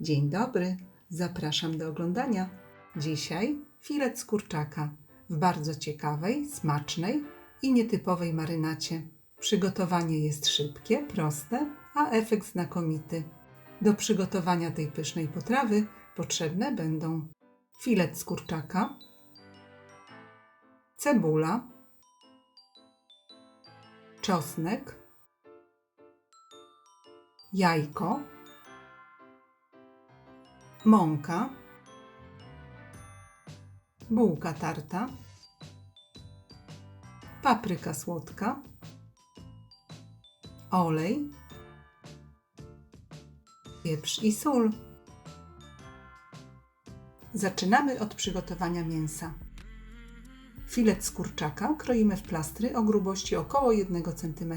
Dzień dobry, zapraszam do oglądania. Dzisiaj filet z kurczaka w bardzo ciekawej, smacznej i nietypowej marynacie. Przygotowanie jest szybkie, proste, a efekt znakomity. Do przygotowania tej pysznej potrawy potrzebne będą filet z kurczaka, cebula, czosnek, jajko, mąka, bułka tarta, papryka słodka, olej, pieprz i sól. Zaczynamy od przygotowania mięsa. Filet z kurczaka kroimy w plastry o grubości około 1 cm.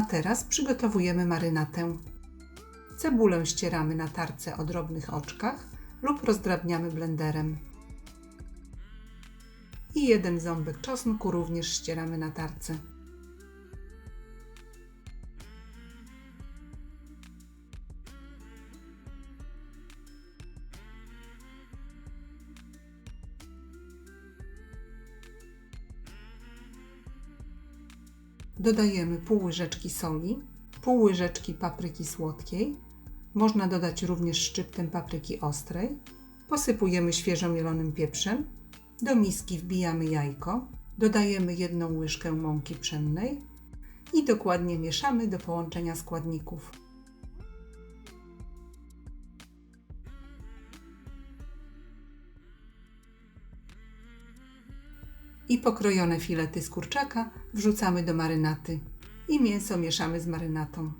A teraz przygotowujemy marynatę. Cebulę ścieramy na tarce o drobnych oczkach lub rozdrabniamy blenderem. I jeden ząbek czosnku również ścieramy na tarce. Dodajemy pół łyżeczki soli, pół łyżeczki papryki słodkiej. Można dodać również szczyptę papryki ostrej. Posypujemy świeżo mielonym pieprzem. Do miski wbijamy jajko. Dodajemy jedną łyżkę mąki pszennej i dokładnie mieszamy do połączenia składników. I pokrojone filety z kurczaka wrzucamy do marynaty i mięso mieszamy z marynatą.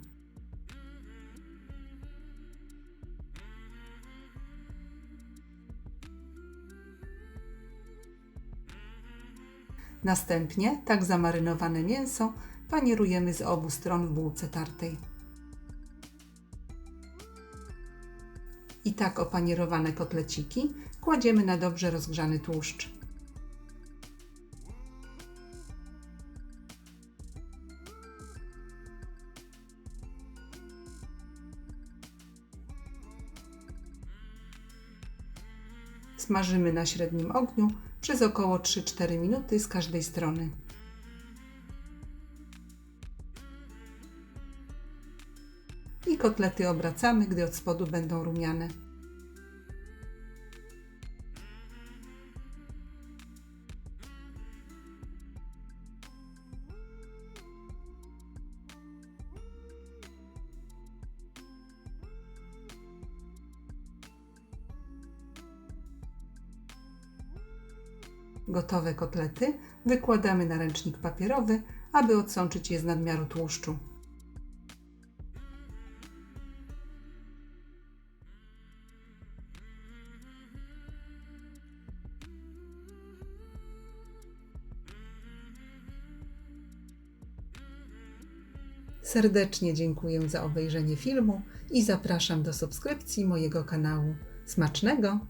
Następnie tak zamarynowane mięso panierujemy z obu stron w bułce tartej. I tak opanierowane kotleciki kładziemy na dobrze rozgrzany tłuszcz. Smażymy na średnim ogniu przez około 3-4 minuty z każdej strony. I kotlety obracamy, gdy od spodu będą rumiane. Gotowe kotlety wykładamy na ręcznik papierowy, aby odsączyć je z nadmiaru tłuszczu. Serdecznie dziękuję za obejrzenie filmu i zapraszam do subskrypcji mojego kanału. Smacznego!